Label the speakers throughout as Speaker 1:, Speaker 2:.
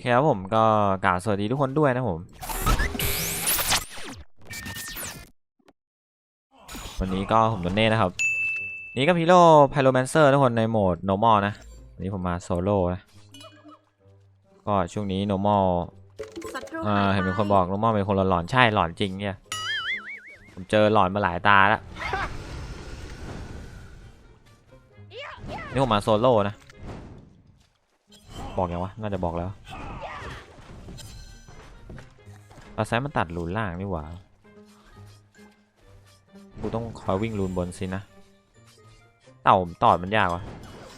Speaker 1: เคครับผมก็กล่าวสวัสดีทุกคนด้วยนะผม วันนี้ก็ผมโดนเน่นะครับ นี่ก็พีโร่ไพโรแมนเซอร์ทุกคนในโหมด normal นะ วันนี้ผมมาโซโล่นะ ก็ช่วงนี้ normal
Speaker 2: ศัตรู
Speaker 1: อ่า
Speaker 2: หายไป
Speaker 1: เห็นมีคนบอก normal เป็นคนหลอนๆใช่หลอนจริงเนี่ย ผมเจอหลอนมาหลายตาแล้วนี่ผมมาโซโล่นะ บอกยังวะ น่าจะบอกแล้ว ปลาไซมันตัดรูนล่างนี่หว่า กูต้องคอยวิ่งรูนบนสินะ เต่าตอดมันยากวะ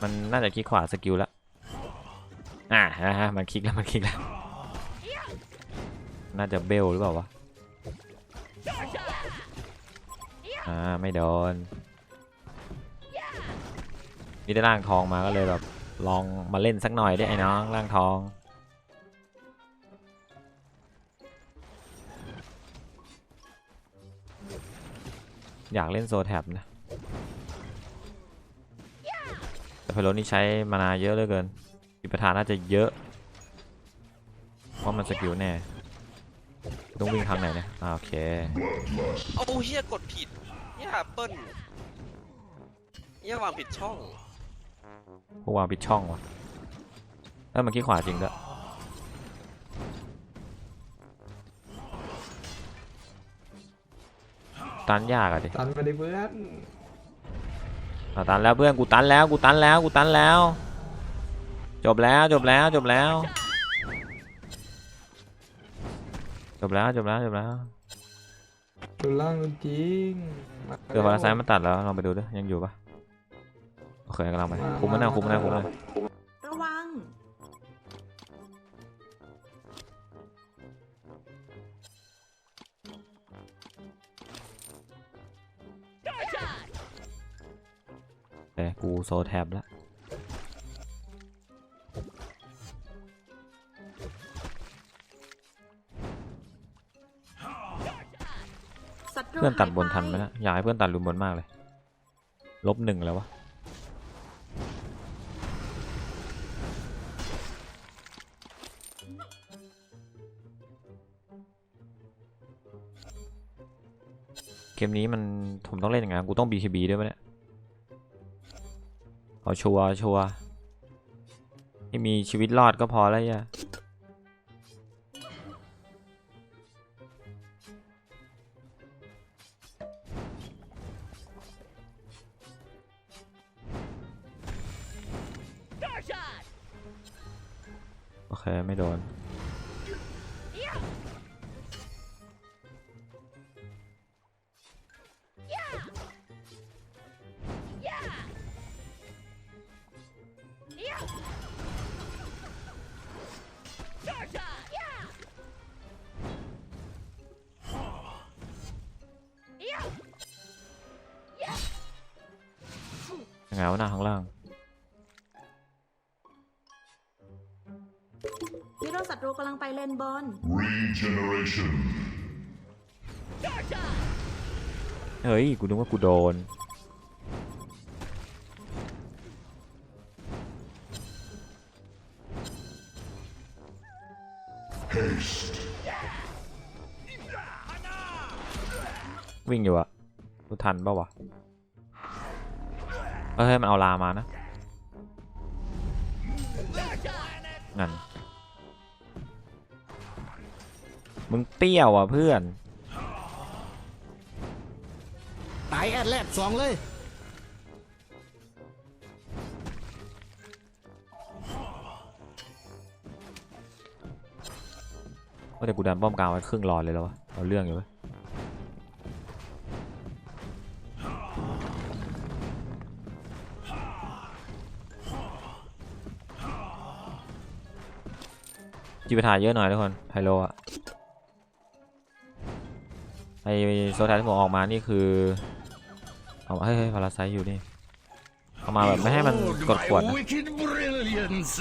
Speaker 1: มันน่าจะคลิกขวาสกิลล้วอ่าฮะมันคลิกแล้วมันคลิกแล้ว น่าจะเบลหรือเปล่าวะ อ่าไม่โดนมีได้ร่างทองมาก็เลยแบบลองมาเล่นสักหน่อยได้ไอ้น้องร่างทอง อยากเล่นโซแท็บนะ แต่เพโลนี่ใช้มานาเยอะเหลือเกินปิประธานน่าจะเยอะ เพราะมันสกิลแน่ ต้องวิ่งทางไหนเนี่ยอ่าโอเค
Speaker 3: เอาเฮียกดผิดเฮียเปิ้ลเฮียวางผิดช่อง
Speaker 1: พวกวางปิดช่องวะเออมันขี้ขวาจริงด้วย ตันยากอะดิ
Speaker 4: ตันมาดิเพื่อน
Speaker 1: อะตันแล้วเพื่อนกูตันแล้วกูตันแล้วกูตันแล้ว จบแล้วจบแล้วจบแล้ว จบแล้วจบแล้วจบแล้ว
Speaker 4: ดูล่างจริงมา
Speaker 1: เดี๋ยวพาราไซต์มันตัดแล้วลองไปดูด้วยยังอยู่ปะโอเคกำลังไปคุมมันนะคุมมันนะคุมมัน กูโซแท็บแล้ว
Speaker 2: ศัตรู
Speaker 1: เพื่อนตัดบน
Speaker 2: หายป
Speaker 1: ทันไหมนะอยากให้เพื่อนตัดลุมบนมากเลย ลบหนึ่งแล้ววะเกมนี้มันผมต้องเล่นยังไงกูต้อง BKB ด้วยปะเนี่ย เอาชัวร์ชัวร์ให้มีชีวิตรอดก็พอแล้วย่าโอเค ไม่โดน ไงวะหน้าข้างล่าง
Speaker 2: ฮีโร่ศัตรูกำลังไปเลนบน
Speaker 5: Regeneration.
Speaker 1: เฮ้ย กูนึกว่ากูโดน
Speaker 5: Haste.
Speaker 1: วิ่งอยู่อะกูทันปะวะ เฮ้ยมันเอาลามานะนั่นมึงเปรี้ยวอะเพื่อน
Speaker 6: ตายแอดแลดสองเลย
Speaker 1: ว่าแต่กูดันป้อมกลางไว้ครึ่งหลอดเลยแล้ววะเอาเรื่องอยู่เว้ย จีบทาเยอะหน่อยทุกคนไฮโลอะไอโซทาที่ผมออกมานี่คือเอามาเฮ้ยเฮ้ยพาราไซต์อยู่นี่เอามาแบบไม่ให้มันกดขวดนะ
Speaker 5: wicked brilliance.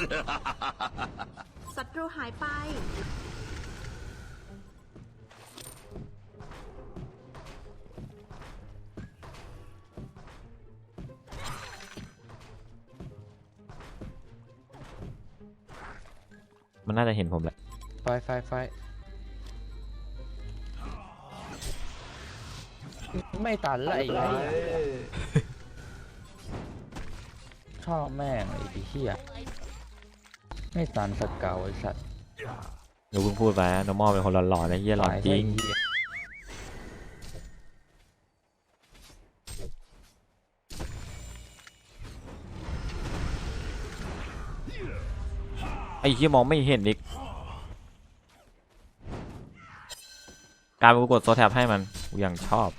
Speaker 2: ศัตรูหายไป
Speaker 1: มันน่าจะเห็นผมแหละ
Speaker 7: ไฟไฟไฟไม่ตันละไอ้
Speaker 4: ไป
Speaker 7: เหี้ยชอบแม่งไอ้เหี้ยไม่ตันสเกาไอ้สัตว์
Speaker 1: เดี๋ยวเพิ่งพูดไปนะ normal เป็นคนหลอนๆนะเฮียหลอนจริง
Speaker 7: ไอ้เหี้ย
Speaker 1: อ้เฮียมองไม่เห็นอีกการเป็นกูกดโซแท็บให้มันกูยังชอบ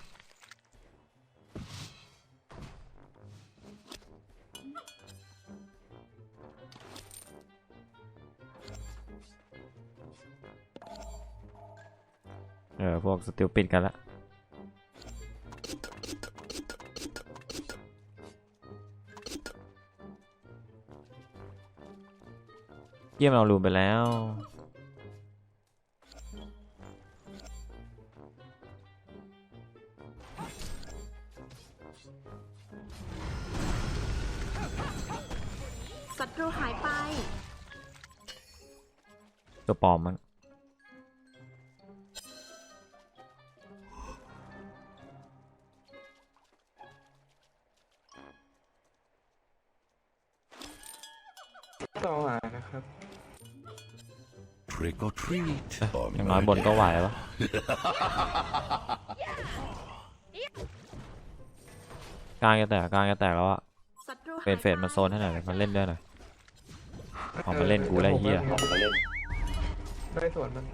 Speaker 1: เออ พวกสติลปิดกันละ เยี่ยมนเอารูมไปแล้ว
Speaker 2: ศัตรูหายไป
Speaker 1: ตัวปลอมมัน
Speaker 5: or treat.
Speaker 1: อย่างน้อยบนก็ไหวปะกลางจะแตกกลางจะแตกแล้วอะ
Speaker 2: ศัตรู
Speaker 1: เฟดเฟดมาโซนให้หน่อยมันเล่นด้วยหน่อยเอามาเล่นกูไล่เหี้ย
Speaker 4: ได้ส่วนมัน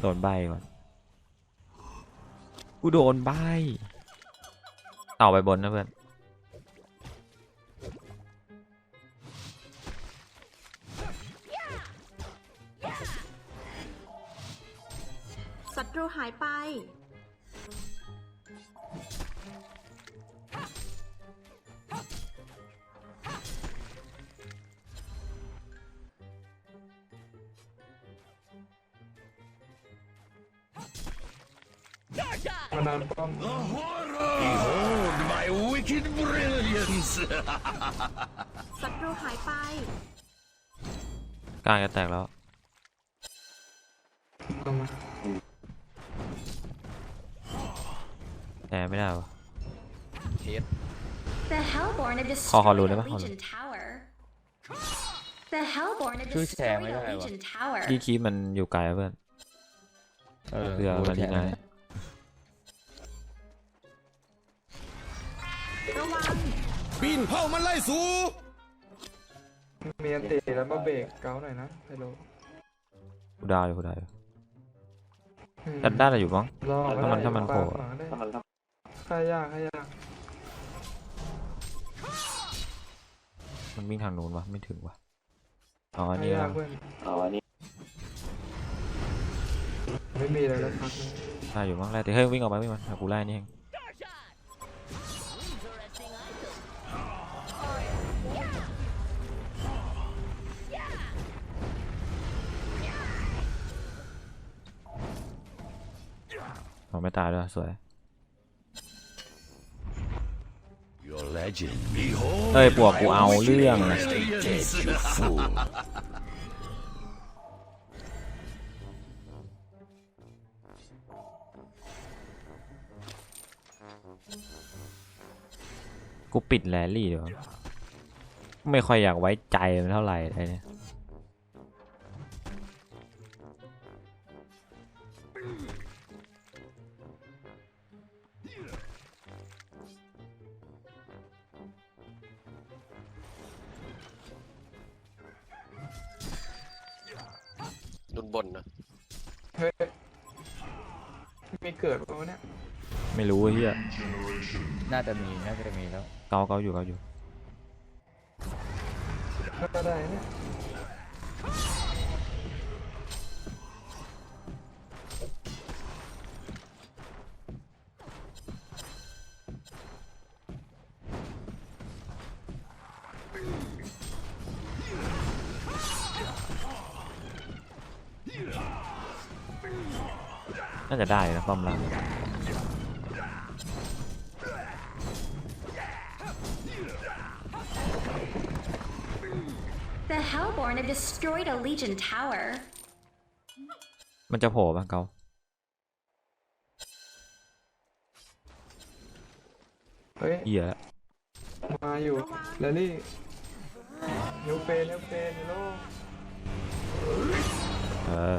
Speaker 1: โดนใบก่อนกูโดนใบเต่าไปบนนะเพื่อน
Speaker 2: รูหายไป
Speaker 4: มานานป้อม
Speaker 5: Behold my wicked brilliance.
Speaker 2: ศัตรูหายไป
Speaker 1: กลางจะแตกแล้ว
Speaker 4: ก็มา
Speaker 1: แต่ ไม่ได้วะ
Speaker 3: เทส
Speaker 8: The Hellborn have
Speaker 1: ขอขอ
Speaker 8: destroyed
Speaker 1: รู้
Speaker 8: a
Speaker 1: ได้ปะขอรู้
Speaker 8: Legion tower. The Hellborn have
Speaker 7: ช่วยแชร์
Speaker 8: destroyed
Speaker 7: ไม่ได้
Speaker 8: a
Speaker 7: วะ
Speaker 8: Legion tower.
Speaker 1: ที่คีบมันอยู่ไกลอะเพื่อน
Speaker 7: เออ
Speaker 1: เรือมันยังไง
Speaker 2: ระวัง
Speaker 6: ปีนเผามันไล่สู
Speaker 4: มีอันตีแล้วมาเบรกเกาหน่อยนะไฮโล
Speaker 1: กูดาวอยู่กูดาวอยู่
Speaker 4: อืม
Speaker 1: แต่ได้อะไรอยู่บ้าง
Speaker 4: รอ
Speaker 1: ถ้ามันถ้ามันโผล่
Speaker 4: ปาขวาได้ ค่ายากค่ายาก
Speaker 1: มันวิ่งทางนู้นวะไม่ถึงวะอ๋ออัน
Speaker 4: ค่า
Speaker 1: นี้
Speaker 4: ยา
Speaker 1: แล้
Speaker 4: ก
Speaker 1: ว
Speaker 4: เพื่อนไม่มีอะไรแล้วพักนึง
Speaker 1: ได้อยู่บ้างไล่แต่เฮ้ยวิ่งออกไปวิ่งมันหากูไล่นี่เองอ๋อไม่ตายด้วยสวย เอ้ยปวกกู
Speaker 5: my
Speaker 1: เอา
Speaker 5: wicked
Speaker 1: เรื่องนะ
Speaker 5: brilliance, you fool.
Speaker 1: กูปิดแรลลี่เดี๋ยวาไม่ค่อยอยากไว้ใจมันเท่าไหร่ไอ้เนี่ย
Speaker 3: บนนะ
Speaker 4: เฮ้ยมีเกิดปะวะเนี่ย
Speaker 1: ไม่รู้ไอ้เฮีย
Speaker 5: Generation.
Speaker 7: น่าจะมีน่าจะมีแล้ว
Speaker 1: เกาเกาอยู่เกาอยู่
Speaker 4: ก็ได้เนี่ย
Speaker 1: น่าจะได้นะป้อมล่าง
Speaker 8: The Hellborn Hellborn have destroyed a Legion tower.
Speaker 1: มันจะโผล่ปะเกา
Speaker 4: เฮ้ย
Speaker 1: เหี้ยแล้ว
Speaker 4: มาอยู่แลลี่นิวเฟนนิวเฟนฮัลโหล
Speaker 1: เออ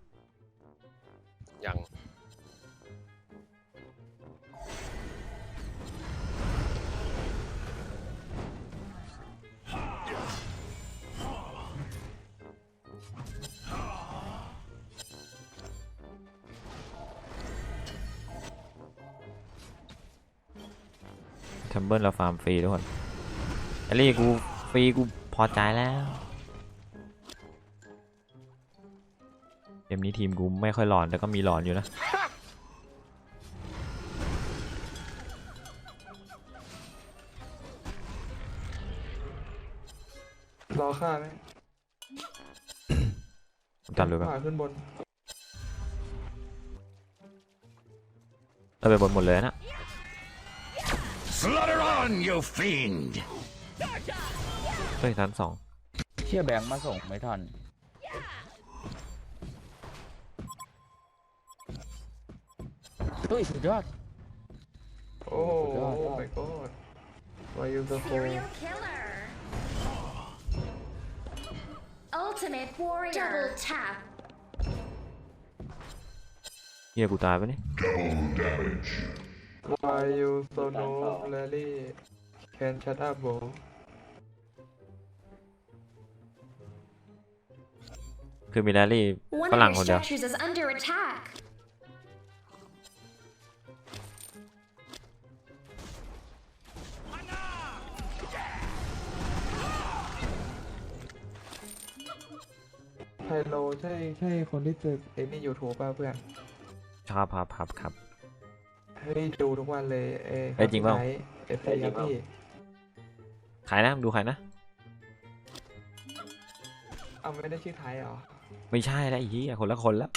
Speaker 1: เบิลเราฟาร์มฟรีทุกคนแอลลี่กูฟรีกูพอใจแล้วเกมนี้ทีมกูไม่ค่อยหลอนแต่ก็มีหลอนอยู่นะ
Speaker 4: รอฆ่าไหม
Speaker 1: ผมตัดเลยแบบ
Speaker 4: ผ่าขึ้นบน
Speaker 1: เราไปบนหมดเลยนะ
Speaker 5: Slaughter on, you fiend!
Speaker 1: เฮ้ยทันสอง
Speaker 7: เชี่ยแบงค์มาส่งไม่ทันตุ้ยสุดยอด
Speaker 4: โอ้โห
Speaker 7: สุดยอด
Speaker 4: โอ้ my god why you so cold
Speaker 8: Serial killer. Ultimate warrior. Double tap.
Speaker 1: เฮียกูตายปะเนี่ย
Speaker 4: why you so no แลลี่ can shut up bro
Speaker 1: คือมีแรลลี่
Speaker 8: One
Speaker 1: ฝ
Speaker 8: of
Speaker 1: รั่ง
Speaker 8: your
Speaker 1: คนเดียว
Speaker 8: structures is under attack.
Speaker 4: ไฮโลใช่ใช่คนที่ตึกเอ็นี่ยูทูบป่ะเพื่อน
Speaker 1: ครับครับครับครับ
Speaker 4: เฮ้ยดูทุกวันเลยเอ
Speaker 1: เอ้ยจริงเปล่า
Speaker 4: เอฟซีครับพี่
Speaker 1: ขายนะดูขายนะ
Speaker 4: เอาไม่ได้ชื่อไทยเหรอ
Speaker 1: ไม่ใช่แล้วไอ้เหี้ยคนละคนแล้ว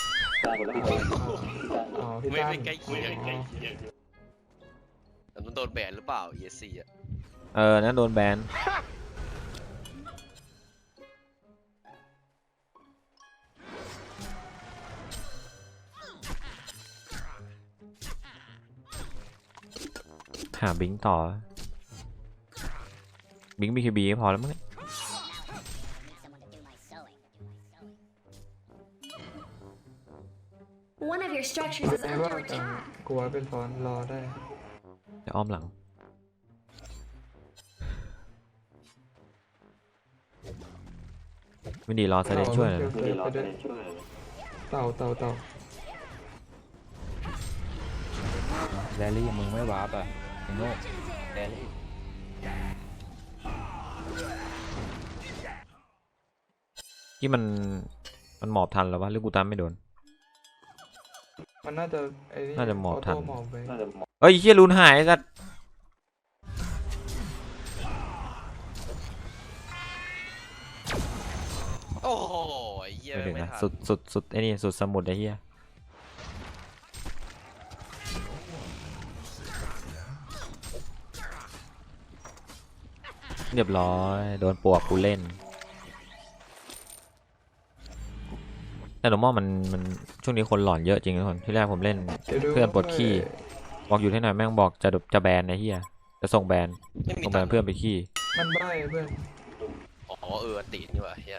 Speaker 4: อ๋อพี่
Speaker 3: ไม่
Speaker 4: ตั้
Speaker 3: ไม่ใกล้เคียง
Speaker 4: อ๋อ
Speaker 3: แต่มันโดนแบนหรือเปล่า ESC อะ
Speaker 1: เออนั่นโดนแบนาบิงต่อ บิงบีคบีพอแล้วมั้งเนี่ย
Speaker 8: One of your structures is
Speaker 4: แปล
Speaker 8: under
Speaker 4: ว่าเอ่อ
Speaker 8: attack.
Speaker 4: กลัวเป็นซ้อนรอได้
Speaker 1: จะอ้อมหลังไม่ดีรอเซเลนช่วยหน่อยนะ
Speaker 4: เต่าเต่าเต่า
Speaker 7: แรลลี่มึงไม่วาร์ปอะ ไอ้โง่แรลลี่
Speaker 1: ที่มันมันหมอบทันแล้ววะหรือกูตามไม่โดน
Speaker 4: มันน่าจะไอ้นี่
Speaker 1: น่าจะหมอบทัน
Speaker 4: ออโต้หมอบไป
Speaker 1: เอ้ยเฮียรุนหายสัตว์
Speaker 3: โอ้โหไอ้เหี้ย
Speaker 1: ไม่ถึง
Speaker 3: ไม่
Speaker 1: นะ
Speaker 3: ทัน
Speaker 1: สุดสุดสุดไอ้นี่สุดสมุดไอ้เฮีย เรียบร้อย โดนปวกกูเล่น แต่หนมอมันมันช่วงนี้คนหลอนเยอะจริงทุกคนที่แรกผมเล่น
Speaker 4: ดี๋ยวดู
Speaker 1: เพื่อนปลดขี้บอกอยู่ที่ไหนแม่งบอกจะจะแบนไอ้เฮียจะส่งแบน
Speaker 3: ไม่มี
Speaker 1: ส่งแบ
Speaker 3: ตั
Speaker 1: น
Speaker 3: งค์
Speaker 1: เพื่อนไปขี้
Speaker 4: มันใบ้เพื่อน
Speaker 3: อ๋อเอออันตีนี่หว่าเฮีย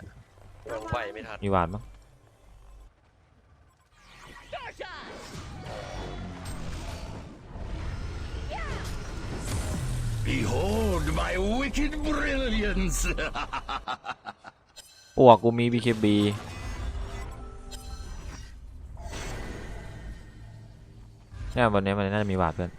Speaker 3: ยังไหวไม่ทัน
Speaker 1: มีหวานมั้ง
Speaker 5: Behold my wicked brilliance!
Speaker 1: ปวกกูมี BKB เนี่ยวันนี้มันน่าจะมีบาดเพื่อน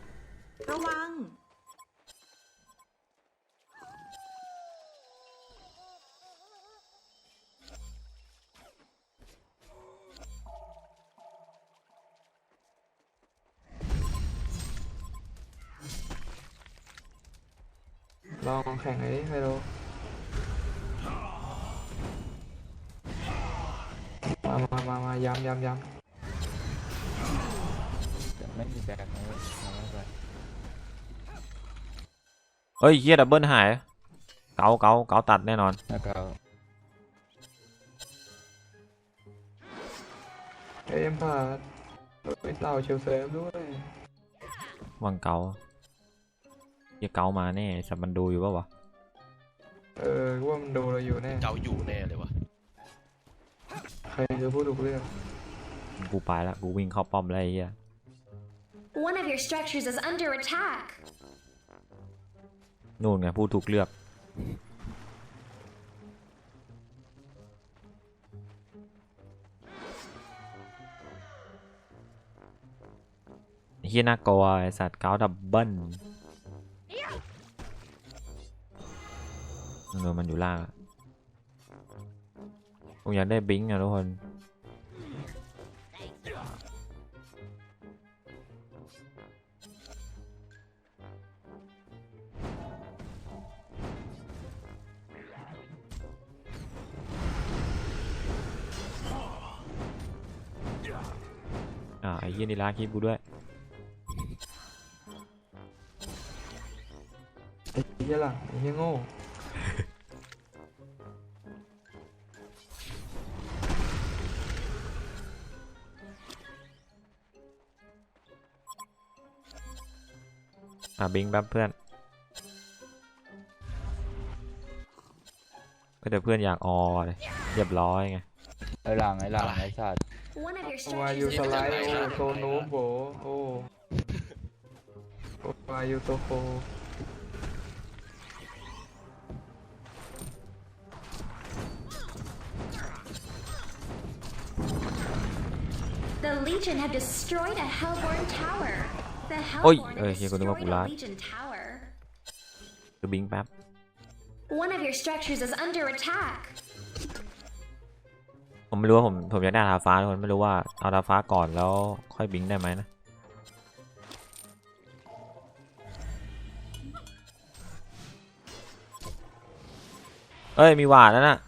Speaker 1: ำ
Speaker 4: ย้ำย้
Speaker 7: ไม่มีแบกนะเว้ยเอาไม่ไป
Speaker 1: เฮ้ยเฮียดับเบิลหาย เกาเกาเกาตัดแน่นอน
Speaker 7: หน้าเกา
Speaker 4: เอ็มพาดไปเต่าเชลเซฟด้วย
Speaker 1: วังเกาเฮียเกามาแน่สับมันดูอยู่ปะวะ
Speaker 4: เออกูว่ามันดูเราอยู่แน่
Speaker 3: เกาอยู่แน่เลยวะ
Speaker 4: ใครคือผู้ถูกเลือก
Speaker 1: กูไปละกูวิ่งเข้าป้อมแล้วไอ้เฮีย
Speaker 8: One of your structures is under attack.
Speaker 1: นู่นไงผู้ถูกเลือก เฮียน่ากลัวไอสัตว์เกาดับเบิลเงินมันอยู่ล่างอะผมอยากได้บิงค์อะทุกคน เฮียนี่ลากคลิปกูด้วย
Speaker 4: ไอ้เหี้ยหลังไอ้เหี้ยโง่
Speaker 1: อะบิงแป๊บเพื่อนก็แต่เพื่อนอยากออเลยเรียบร้อยไง
Speaker 7: ไอ้หลังไอ้หลังไอ้สัตว์
Speaker 8: One of your
Speaker 4: วา
Speaker 8: structures
Speaker 4: ยู
Speaker 8: is
Speaker 4: สไล
Speaker 8: under
Speaker 4: ด์โอ้
Speaker 8: attack.
Speaker 4: โซนูบโบโอ้วายูโตโค
Speaker 8: The Legion have destroyed a Hellborn tower. The
Speaker 1: Ôi,
Speaker 8: Hellborn
Speaker 1: ơi,
Speaker 8: have
Speaker 1: kia con đúng
Speaker 8: destroyed
Speaker 1: không?
Speaker 8: a
Speaker 1: Lát.
Speaker 8: Legion tower.
Speaker 1: คือบิงแป๊บ
Speaker 8: One of your structures is under attack.
Speaker 1: ผมไม่รู้ว่าผมผมอยากได้ดาฟ้าทุกคนไม่รู้ว่าเอาดาฟ้าก่อนแล้วค่อยบิงได้ไหมนะเอ้ยมีหวาดแล้วน่ะ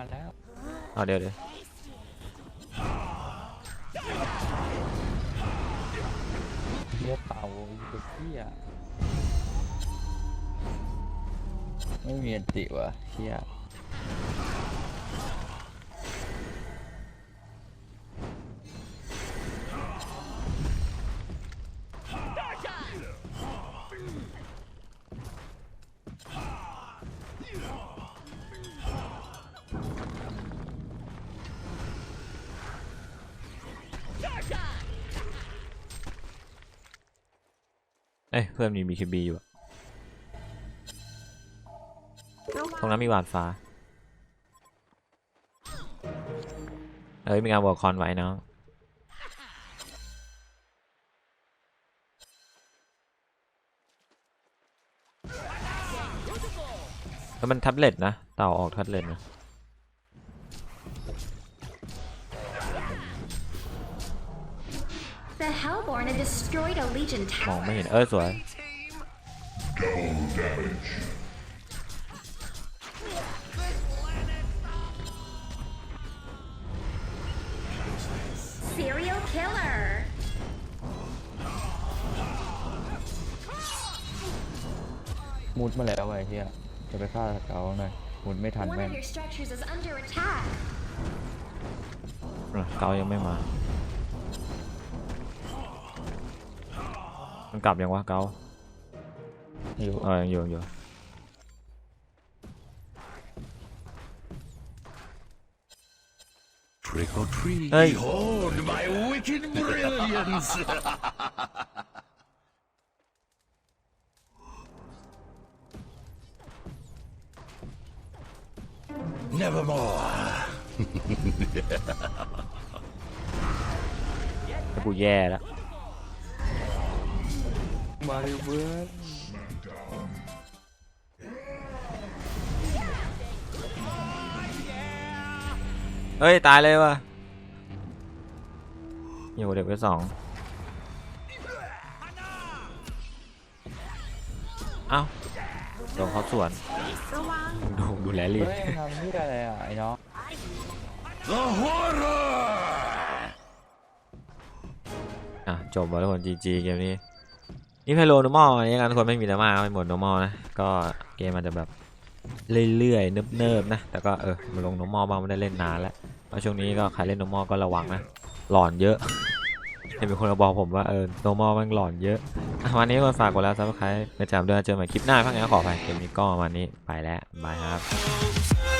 Speaker 7: มมาแล้ว
Speaker 1: เอาเดี๋ยวเดี๋ยว
Speaker 7: เฮียเต่าไอ้เฮียไม่มีอันติวะเฮีย
Speaker 1: เอ้ยเพื่อนมีบีคบีอยู่อะ
Speaker 2: ระวั
Speaker 1: ตรงนั้นมีหวาดฟ้า เอ้ยมีงานวอร์คอนไว้น้องแล้วมันแท็บเล็ตนะ เต่าออกแท็บเล็ตนะ
Speaker 8: Hellborn have destroyed a Legion
Speaker 1: มอง
Speaker 8: tower.
Speaker 1: ไม่เห็น เออ สวย
Speaker 8: Serial killer.
Speaker 7: มุดมาแล้วไอ้เฮียจะไปฆ่าเกาหน่อยมุดไม่ทัน
Speaker 8: One
Speaker 7: แม่
Speaker 8: of
Speaker 7: ง
Speaker 8: your structures is under attack.
Speaker 1: อ่ะเกายังไม่มา มันกลับยังวะเกา
Speaker 7: อยู่
Speaker 1: เออยังอยู่ยังอยู่
Speaker 5: Trick or treat.
Speaker 1: Hey.
Speaker 5: Behold my wicked brilliance. Nevermore.
Speaker 1: ถ้ากูแย่แล้ว
Speaker 4: มาอยู่เพื่อน
Speaker 1: เฮ้ย ตายเลยว่ะอยู่เด็กไปสองเอ้าโดนเขาสวน
Speaker 2: ระวัง
Speaker 1: ดูดูแลลีด
Speaker 7: เฮ้ยทำเหี้ยอะไรอะไอ้น้อง
Speaker 5: The horror!
Speaker 1: อะจบแล้วทุกคนจีจีเกมนี้ นี่ไพโลนอร์มอลนนี้กันทุกคนไม่มีดราม่าไม่หมดนอร์มอลนะ ก็เกมมันจะแบบเรื่อยๆเนิบๆนะ แต่ก็เออมาลงนอร์มอลบ้างไม่ได้เล่นนานแล้วเพราะช่วงนี้ก็ใครเล่นนอร์มอลก็ระวังนะ หลอนเยอะเห็นมีคนมาบอกผมว่าเออนอร์มอลมันหลอนเยอะ วันนี้ก็ฝากกดแล้วซับสไครต์ไปจำเดือนเจอใหม่คลิปหน้าพักงานขอไปเกมนี้ก็วันนี้ไปแล้วบายครับ